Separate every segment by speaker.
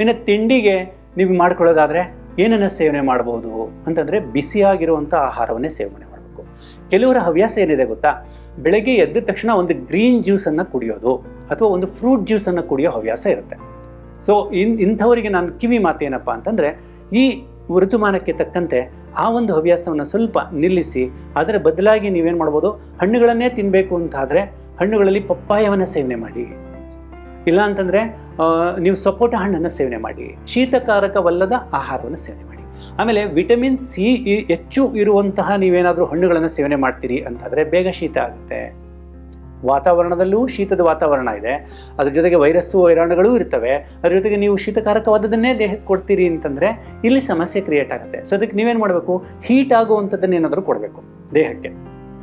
Speaker 1: ಇನ್ನು ತಿಂಡಿಗೆ ನೀವು ಮಾಡ್ಕೊಳ್ಳೋದಾದರೆ ಏನನ್ನು ಸೇವನೆ ಮಾಡ್ಬೋದು ಅಂತಂದರೆ ಬಿಸಿಯಾಗಿರುವಂಥ ಆಹಾರವನ್ನೇ ಸೇವನೆ ಮಾಡಬೇಕು. ಕೆಲವರ ಹವ್ಯಾಸ ಏನಿದೆ ಗೊತ್ತಾ? ಬೆಳಗ್ಗೆ ಎದ್ದ ತಕ್ಷಣ ಒಂದು ಗ್ರೀನ್ ಜ್ಯೂಸನ್ನು ಕುಡಿಯೋದು ಅಥವಾ ಒಂದು ಫ್ರೂಟ್ ಜ್ಯೂಸನ್ನು ಕುಡಿಯೋ ಹವ್ಯಾಸ ಇರುತ್ತೆ. ಸೊ, ಇನ್, ಇಂಥವರಿಗೆ ನಾನು ಕಿವಿ ಮಾತೇನಪ್ಪ ಅಂತಂದರೆ, ಈ ಋತುಮಾನಕ್ಕೆ ತಕ್ಕಂತೆ ಆ ಒಂದು ಹವ್ಯಾಸವನ್ನು ಸ್ವಲ್ಪ ನಿಲ್ಲಿಸಿ, ಅದರ ಬದಲಾಗಿ ನೀವೇನು ಮಾಡ್ಬೋದು, ಹಣ್ಣುಗಳನ್ನೇ ತಿನ್ನಬೇಕು ಅಂತಾದರೆ ಹಣ್ಣುಗಳಲ್ಲಿ ಪಪ್ಪಾಯವನ್ನು ಸೇವನೆ ಮಾಡಿ. ಇಲ್ಲ ಅಂತಂದರೆ ನೀವು ಸಪೋಟ ಹಣ್ಣನ್ನು ಸೇವನೆ ಮಾಡಿ. ಶೀತಕಾರಕವಲ್ಲದ ಆಹಾರವನ್ನು ಸೇವನೆ ಮಾಡಿ. ಆಮೇಲೆ ವಿಟಮಿನ್ ಸಿ ಹೆಚ್ಚು ಇರುವಂತಹ ನೀವೇನಾದರೂ ಹಣ್ಣುಗಳನ್ನು ಸೇವನೆ ಮಾಡ್ತೀರಿ ಅಂತಂದರೆ ಬೇಗ ಶೀತ ಆಗುತ್ತೆ. ವಾತಾವರಣದಲ್ಲೂ ಶೀತದ ವಾತಾವರಣ ಇದೆ. ಅದ್ರ ಜೊತೆಗೆ ವೈರಸ್ಸು, ವೈರಾಣುಗಳೂ ಇರ್ತವೆ. ಅದ್ರ ಜೊತೆಗೆ ನೀವು ಶೀತಕಾರಕವಾದದನ್ನೇ ದೇಹಕ್ಕೆ ಕೊಡ್ತೀರಿ ಅಂತಂದರೆ ಇಲ್ಲಿ ಸಮಸ್ಯೆ ಕ್ರಿಯೇಟ್ ಆಗುತ್ತೆ. ಸೊ ಅದಕ್ಕೆ ನೀವೇನು ಮಾಡಬೇಕು? ಹೀಟ್ ಆಗುವಂಥದ್ದನ್ನು ಏನಾದರೂ ಕೊಡಬೇಕು ದೇಹಕ್ಕೆ.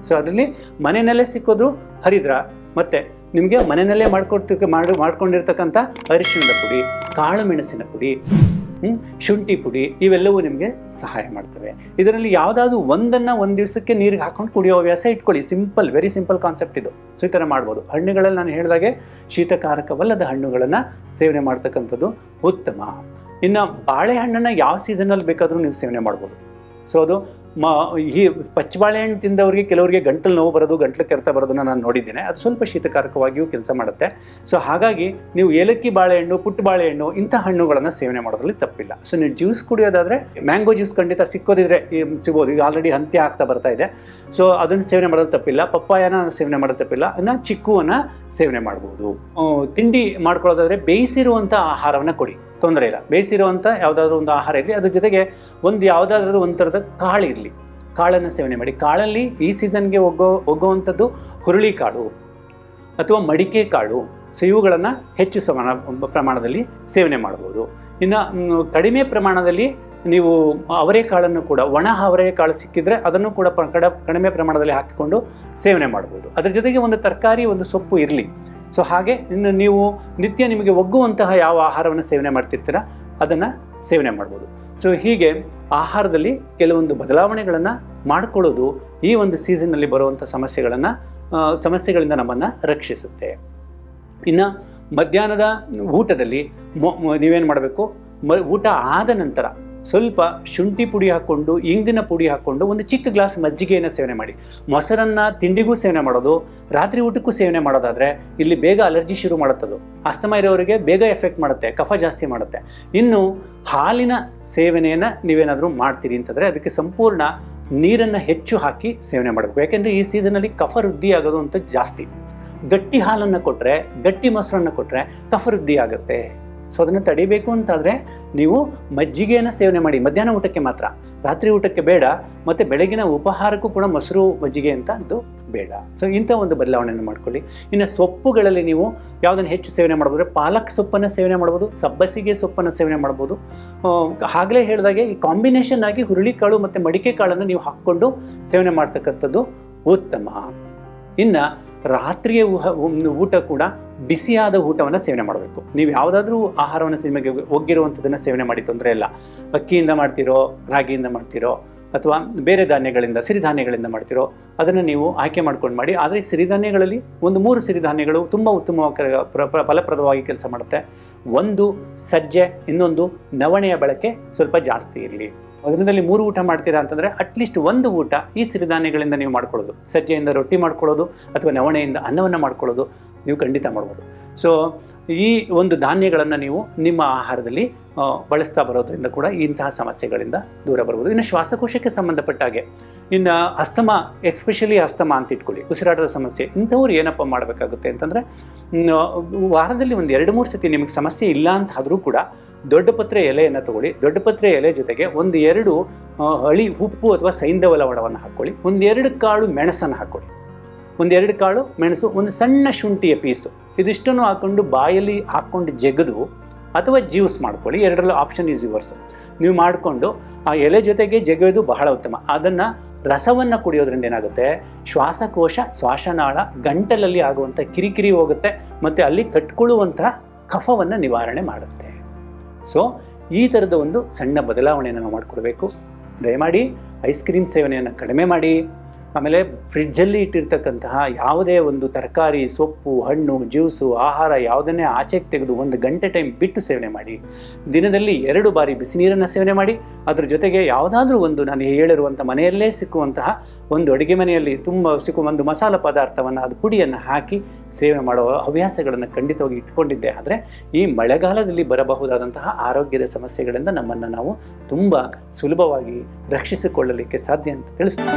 Speaker 1: ಸೊ ಅದರಲ್ಲಿ ಮನೆಯಲ್ಲೇ ಸಿಕ್ಕೋದು ಹರಿದ್ರ, ಮತ್ತು ನಿಮಗೆ ಮನೆಯಲ್ಲೇ ಮಾಡ್ಕೊಡ್ತ ಮಾಡಿ ಮಾಡ್ಕೊಂಡಿರ್ತಕ್ಕಂಥ ಅರಿಶಿಣದ ಪುಡಿ ಕಾಳು ಮೆಣಸಿನ ಪುಡಿ ಶುಂಠಿ ಪುಡಿ, ಇವೆಲ್ಲವೂ ನಿಮಗೆ ಸಹಾಯ ಮಾಡ್ತವೆ. ಇದರಲ್ಲಿ ಯಾವುದಾದ್ರು ಒಂದನ್ನು ಒಂದು ದಿವಸಕ್ಕೆ ನೀರಿಗೆ ಹಾಕೊಂಡು ಕುಡಿಯೋ ಹವ್ಯಾಸ ಇಟ್ಕೊಳ್ಳಿ. ಸಿಂಪಲ್ ವೆರಿ ಸಿಂಪಲ್ ಕಾನ್ಸೆಪ್ಟ್ ಇದು. ಸೊ ಈ ಥರ ಮಾಡ್ಬೋದು. ಹಣ್ಣುಗಳಲ್ಲಿ ನಾನು ಹೇಳಿದಾಗೆ ಶೀತಕಾರಕವಲ್ಲದ ಹಣ್ಣುಗಳನ್ನು ಸೇವನೆ ಮಾಡ್ತಕ್ಕಂಥದ್ದು ಉತ್ತಮ. ಇನ್ನು ಬಾಳೆಹಣ್ಣನ್ನು ಯಾವ ಸೀಸನಲ್ಲಿ ಬೇಕಾದರೂ ನೀವು ಸೇವನೆ ಮಾಡ್ಬೋದು. ಸೊ ಅದು ಮ, ಈ ಪಚ್ಚ ಬಾಳೆಹಣ್ಣು ತಿಂದವರಿಗೆ ಕೆಲವರಿಗೆ ಗಂಟಲು ನೋವು ಬರೋದು, ಗಂಟಲು ಕೆರೆತ ಬರೋದನ್ನು ನಾನು ನೋಡಿದ್ದೇನೆ. ಅದು ಸ್ವಲ್ಪ ಶೀತಕಾರಕವಾಗಿಯೂ ಕೆಲಸ ಮಾಡುತ್ತೆ. ಸೊ ಹಾಗಾಗಿ ನೀವು ಏಲಕ್ಕಿ ಬಾಳೆಹಣ್ಣು ಪುಟ್ಟ ಬಾಳೆಹಣ್ಣು ಇಂಥ ಹಣ್ಣುಗಳನ್ನು ಸೇವನೆ ಮಾಡೋದ್ರಲ್ಲಿ ತಪ್ಪಿಲ್ಲ. ಸೊ ನೀವು ಜ್ಯೂಸ್ ಕುಡಿಯೋದಾದರೆ ಮ್ಯಾಂಗೋ ಜ್ಯೂಸ್ ಖಂಡಿತ ಸಿಕ್ಕೋದಿದ್ರೆ ಸಿಗೋದು ಈಗ ಆಲ್ರೆಡಿ ಅಂತ್ಯ ಆಗ್ತಾ ಬರ್ತಾ ಇದೆ. ಸೊ ಅದನ್ನು ಸೇವನೆ ಮಾಡೋದು ತಪ್ಪಿಲ್ಲ. ಪಪ್ಪಾಯನ ಸೇವನೆ ಮಾಡೋದು ತಪ್ಪಿಲ್ಲ. ಇನ್ನು ಚಿಕ್ಕುವನ್ನು ಸೇವನೆ ಮಾಡ್ಬೋದು. ತಿಂಡಿ ಮಾಡ್ಕೊಳ್ಳೋದಾದರೆ ಬೇಯಿಸಿರುವಂಥ ಆಹಾರವನ್ನು ಕೊಡಿ. ತೊಂದರೆ ಇಲ್ಲ. ಬೇಯಿಸಿರುವಂಥ ಯಾವುದಾದ್ರೂ ಒಂದು ಆಹಾರ ಇರಲಿ ಅದ್ರ ಜೊತೆಗೆ ಒಂದು ಯಾವುದಾದ್ರೂ ಒಂದು ಥರದ ಕಾಳು ಇರಲಿ. ಕಾಳನ್ನು ಸೇವನೆ ಮಾಡಿ. ಕಾಳಲ್ಲಿ ಈ ಸೀಸನ್ಗೆ ಒಗ್ಗೋ, ಒಗ್ಗುವಂಥದ್ದು ಹುರುಳಿ ಕಾಳು ಅಥವಾ ಮಡಿಕೆ ಕಾಳು. ಸೊ, ಇವುಗಳನ್ನು ಹೆಚ್ಚು ಸಮಾನ, ಪ್ರಮಾಣದಲ್ಲಿ ಸೇವನೆ ಮಾಡ್ಬೋದು. ಇನ್ನು ಕಡಿಮೆ ಪ್ರಮಾಣದಲ್ಲಿ ನೀವು ಅವರೆಕಾಳನ್ನು ಕೂಡ, ಒಣ ಅವರೆಕಾಳು ಸಿಕ್ಕಿದ್ರೆ ಅದನ್ನು ಕೂಡ ಕಡ, ಕಡಿಮೆ ಪ್ರಮಾಣದಲ್ಲಿ ಹಾಕಿಕೊಂಡು ಸೇವನೆ ಮಾಡ್ಬೋದು. ಅದರ ಜೊತೆಗೆ ಒಂದು ತರಕಾರಿ, ಒಂದು ಸೊಪ್ಪು ಇರಲಿ. ಸೊ, ಹಾಗೆ ಇನ್ನು ನೀವು ನಿತ್ಯ ನಿಮಗೆ ಒಗ್ಗುವಂತಹ ಯಾವ ಆಹಾರವನ್ನು ಸೇವನೆ ಮಾಡ್ತಿರ್ತೀರ, ಅದನ್ನು ಸೇವನೆ ಮಾಡ್ಬೋದು. ಸೊ ಹೀಗೆ ಆಹಾರದಲ್ಲಿ ಕೆಲವೊಂದು ಬದಲಾವಣೆಗಳನ್ನು ಮಾಡಿಕೊಳ್ಳೋದು ಈ ಒಂದು ಸೀಸನ್ನಲ್ಲಿ ಬರುವಂಥ ಸಮಸ್ಯೆಗಳನ್ನು ಸಮಸ್ಯೆಗಳಿಂದ ನಮ್ಮನ್ನು ರಕ್ಷಿಸುತ್ತೆ. ಇನ್ನು ಮಧ್ಯಾಹ್ನದ ಊಟದಲ್ಲಿ ನೀವೇನು ಮಾಡಬೇಕು? ಮ, ಊಟ ಆದ ನಂತರ ಸ್ವಲ್ಪ ಶುಂಠಿ ಪುಡಿ ಹಾಕ್ಕೊಂಡು, ಇಂಗಿನ ಪುಡಿ ಹಾಕ್ಕೊಂಡು ಒಂದು ಚಿಕ್ಕ ಗ್ಲಾಸ್ ಮಜ್ಜಿಗೆಯನ್ನು ಸೇವನೆ ಮಾಡಿ. ಮೊಸರನ್ನು ತಿಂಡಿಗೂ ಸೇವನೆ ಮಾಡೋದು, ರಾತ್ರಿ ಊಟಕ್ಕೂ ಸೇವನೆ ಮಾಡೋದಾದರೆ ಇಲ್ಲಿ ಬೇಗ ಅಲರ್ಜಿ ಶುರು ಮಾಡುತ್ತದು. ಅಸ್ತಮ ಇರೋರಿಗೆ ಬೇಗ ಎಫೆಕ್ಟ್ ಮಾಡುತ್ತೆ, ಕಫ ಜಾಸ್ತಿ ಮಾಡುತ್ತೆ. ಇನ್ನು ಹಾಲಿನ ಸೇವನೆಯನ್ನು ನೀವೇನಾದರೂ ಮಾಡ್ತೀರಿ ಅಂತಂದರೆ ಅದಕ್ಕೆ ಸಂಪೂರ್ಣ ನೀರನ್ನು ಹೆಚ್ಚು ಹಾಕಿ ಸೇವನೆ ಮಾಡಬೇಕು. ಯಾಕೆಂದರೆ ಈ ಸೀಸನಲ್ಲಿ ಕಫ ವೃದ್ಧಿ ಆಗೋದು ಅಂತ ಜಾಸ್ತಿ. ಗಟ್ಟಿ ಹಾಲನ್ನು ಕೊಟ್ಟರೆ ಗಟ್ಟಿ ಮೊಸರನ್ನು ಕೊಟ್ಟರೆ ಕಫ ವೃದ್ಧಿ ಆಗುತ್ತೆ. ಸೊ ಅದನ್ನು ತಡಿಬೇಕು ಅಂತಾದರೆ ನೀವು ಮಜ್ಜಿಗೆಯನ್ನು ಸೇವನೆ ಮಾಡಿ. ಮಧ್ಯಾಹ್ನ ಊಟಕ್ಕೆ ಮಾತ್ರ. ರಾತ್ರಿ ಊಟಕ್ಕೆ ಬೇಡ, ಮತ್ತು ಬೆಳಗಿನ ಉಪಹಾರಕ್ಕೂ ಕೂಡ ಮೊಸರು ಮಜ್ಜಿಗೆ ಅಂತ ಅದು ಬೇಡ. ಸೊ ಇಂಥ ಒಂದು ಬದಲಾವಣೆಯನ್ನು ಮಾಡ್ಕೊಳ್ಳಿ. ಇನ್ನು ಸೊಪ್ಪುಗಳಲ್ಲಿ ನೀವು ಯಾವುದನ್ನು ಹೆಚ್ಚು ಸೇವನೆ ಮಾಡ್ಬೋದು ಪಾಲಕ್ ಸೊಪ್ಪನ್ನು ಸೇವನೆ ಮಾಡ್ಬೋದು, ಸಬ್ಬಸಿಗೆ ಸೊಪ್ಪನ್ನು ಸೇವನೆ ಮಾಡ್ಬೋದು. ಆಗಲೇ ಹೇಳಿದಾಗೆ ಈ ಕಾಂಬಿನೇಷನ್ ಆಗಿ ಹುರುಳಿಕಾಳು ಮತ್ತು ಮಡಿಕೆ ಕಾಳನ್ನು ನೀವು ಹಾಕ್ಕೊಂಡು ಸೇವನೆ ಮಾಡ್ತಕ್ಕಂಥದ್ದು ಉತ್ತಮ. ಇನ್ನು ರಾತ್ರಿಯ ಊಟ ಕೂಡ ಬಿಸಿಯಾದ ಊಟವನ್ನು ಸೇವನೆ ಮಾಡಬೇಕು. ನೀವು ಯಾವುದಾದ್ರೂ ಆಹಾರವನ್ನು ನಿಮಗೆ ಒಗ್ಗಿರುವಂಥದ್ದನ್ನು ಸೇವನೆ ಮಾಡಿ ತೊಂದರೆ ಇಲ್ಲ. ಅಕ್ಕಿಯಿಂದ ಮಾಡ್ತಿರೋ, ರಾಗಿಯಿಂದ ಮಾಡ್ತಿರೋ, ಅಥವಾ ಬೇರೆ ಧಾನ್ಯಗಳಿಂದ, ಸಿರಿಧಾನ್ಯಗಳಿಂದ ಮಾಡ್ತಿರೋ, ಅದನ್ನು ನೀವು ಆಯ್ಕೆ ಮಾಡ್ಕೊಂಡು ಮಾಡಿ. ಆದರೆ ಸಿರಿಧಾನ್ಯಗಳಲ್ಲಿ ಒಂದು ಮೂರು ಸಿರಿಧಾನ್ಯಗಳು ತುಂಬ ಉತ್ತಮವಾಗಿ ಪ್ರ- ಪ್ರ- ಫಲಪ್ರದವಾಗಿ ಕೆಲಸ ಮಾಡುತ್ತೆ. ಒಂದು ಸಜ್ಜೆ, ಇನ್ನೊಂದು ನವಣೆಯ ಬಳಕೆ ಸ್ವಲ್ಪ ಜಾಸ್ತಿ ಇರಲಿ. ದಿನದಲ್ಲಿ ಮೂರು ಊಟ ಮಾಡ್ತೀರಾ ಅಂತಂದರೆ ಅಟ್ಲೀಸ್ಟ್ ಒಂದು ಊಟ ಈ ಸಿರಿಧಾನ್ಯಗಳಿಂದ ನೀವು ಮಾಡ್ಕೊಳ್ಳೋದು. ಸಜ್ಜೆಯಿಂದ ರೊಟ್ಟಿ ಮಾಡ್ಕೊಳ್ಳೋದು ಅಥವಾ ನವಣೆಯಿಂದ ಅನ್ನವನ್ನು ಮಾಡ್ಕೊಳ್ಳೋದು ನೀವು ಖಂಡಿತ ಮಾಡ್ಬೋದು. ಸೊ ಈ ಒಂದು ಧಾನ್ಯಗಳನ್ನು ನೀವು ನಿಮ್ಮ ಆಹಾರದಲ್ಲಿ ಬಳಸ್ತಾ ಬರೋದ್ರಿಂದ ಕೂಡ ಇಂತಹ ಸಮಸ್ಯೆಗಳಿಂದ ದೂರ ಬರ್ಬೋದು. ಇನ್ನು ಶ್ವಾಸಕೋಶಕ್ಕೆ ಸಂಬಂಧಪಟ್ಟ ಹಾಗೆ, ಇನ್ನು ಅಸ್ತಮ ಎಕ್ಸ್ಪೆಷಲಿ ಅಸ್ತಮ ಅಂತ ಇಟ್ಕೊಳ್ಳಿ. ಉಸಿರಾಟದ ಸಮಸ್ಯೆ ಇಂಥವ್ರು ಏನಪ್ಪ ಮಾಡಬೇಕಾಗುತ್ತೆ ಅಂತಂದರೆ ವಾರದಲ್ಲಿ ಒಂದು ಎರಡು ಮೂರು ಸತಿ ನಿಮಗೆ ಸಮಸ್ಯೆ ಇಲ್ಲ ಅಂತ ಆದರೂ ಕೂಡ ದೊಡ್ಡ ಪತ್ರೆ ಎಲೆಯನ್ನು ತಗೊಳ್ಳಿ. ದೊಡ್ಡ ಪತ್ರೆ ಎಲೆ ಜೊತೆಗೆ ಒಂದು ಎರಡು ಹಳಿ ಉಪ್ಪು ಅಥವಾ ಸೈಂಧವ ಲವಣವನ್ನು ಹಾಕ್ಕೊಳ್ಳಿ ಒಂದೆರಡು ಕಾಳು ಮೆಣಸನ್ನು ಹಾಕ್ಕೊಳ್ಳಿ ಒಂದೆರಡು ಕಾಳು ಮೆಣಸು, ಒಂದು ಸಣ್ಣ ಶುಂಠಿಯ ಪೀಸು. ಇದಿಷ್ಟನ್ನು ಹಾಕ್ಕೊಂಡು ಬಾಯಲ್ಲಿ ಹಾಕ್ಕೊಂಡು ಜಗದು ಅಥವಾ ಜ್ಯೂಸ್ ಮಾಡ್ಕೊಳ್ಳಿ. ಎರಡರಲ್ಲೂ ಆಪ್ಷನ್ ಈಸ್ ಯುವರ್ಸ್. ನೀವು ಮಾಡಿಕೊಂಡು ಆ ಎಲೆ ಜೊತೆಗೆ ಜಗೋದು ಬಹಳ ಉತ್ತಮ. ಅದನ್ನು ರಸವನ್ನು ಕುಡಿಯೋದ್ರಿಂದ ಏನಾಗುತ್ತೆ? ಶ್ವಾಸಕೋಶ, ಶ್ವಾಸನಾಳ ಗಂಟಲಲ್ಲಿ ಆಗುವಂಥ ಕಿರಿಕಿರಿ ಹೋಗುತ್ತೆ ಮತ್ತು ಅಲ್ಲಿ ಕಟ್ಕೊಳ್ಳುವಂತಹ ಕಫವನ್ನು ನಿವಾರಣೆ ಮಾಡುತ್ತೆ. ಸೊ ಈ ಥರದ ಒಂದು ಸಣ್ಣ ಬದಲಾವಣೆಯನ್ನು ನಾವು ಮಾಡಿಕೊಡ್ಬೇಕು. ದಯಮಾಡಿ ಐಸ್ ಕ್ರೀಮ್ ಸೇವನೆಯನ್ನು ಕಡಿಮೆ ಮಾಡಿ. ಆಮೇಲೆ ಫ್ರಿಡ್ಜಲ್ಲಿ ಇಟ್ಟಿರ್ತಕ್ಕಂತಹ ಯಾವುದೇ ಒಂದು ತರಕಾರಿ, ಸೊಪ್ಪು, ಹಣ್ಣು, ಜ್ಯೂಸು, ಆಹಾರ ಯಾವುದನ್ನೇ ಆಚೆಗೆ ತೆಗೆದು ಒಂದು ಗಂಟೆ ಟೈಮ್ ಬಿಟ್ಟು ಸೇವನೆ ಮಾಡಿ, ದಿನದಲ್ಲಿ ಎರಡು ಬಾರಿ ಬಿಸಿ ನೀರನ್ನು ಸೇವನೆ ಮಾಡಿ, ಅದರ ಜೊತೆಗೆ ಯಾವುದಾದ್ರೂ ಒಂದು ನಾನು ಹೇಳಿರುವಂಥ ಮನೆಯಲ್ಲೇ ಸಿಕ್ಕುವಂತಹ ಒಂದು ಅಡುಗೆ ಮನೆಯಲ್ಲಿ ತುಂಬ ಸಿಕ್ಕುವ ಒಂದು ಮಸಾಲ ಪದಾರ್ಥವನ್ನು, ಅದು ಪುಡಿಯನ್ನು ಹಾಕಿ ಸೇವನೆ ಮಾಡುವ ಹವ್ಯಾಸಗಳನ್ನು ಖಂಡಿತವಾಗಿ ಇಟ್ಕೊಂಡಿದ್ದೆ. ಆದರೆ ಈ ಮಳೆಗಾಲದಲ್ಲಿ ಬರಬಹುದಾದಂತಹ ಆರೋಗ್ಯದ ಸಮಸ್ಯೆಗಳಿಂದ ನಮ್ಮನ್ನು ನಾವು ತುಂಬ ಸುಲಭವಾಗಿ ರಕ್ಷಿಸಿಕೊಳ್ಳಲಿಕ್ಕೆ ಸಾಧ್ಯ ಅಂತ ತಿಳಿಸ್ತೀನಿ.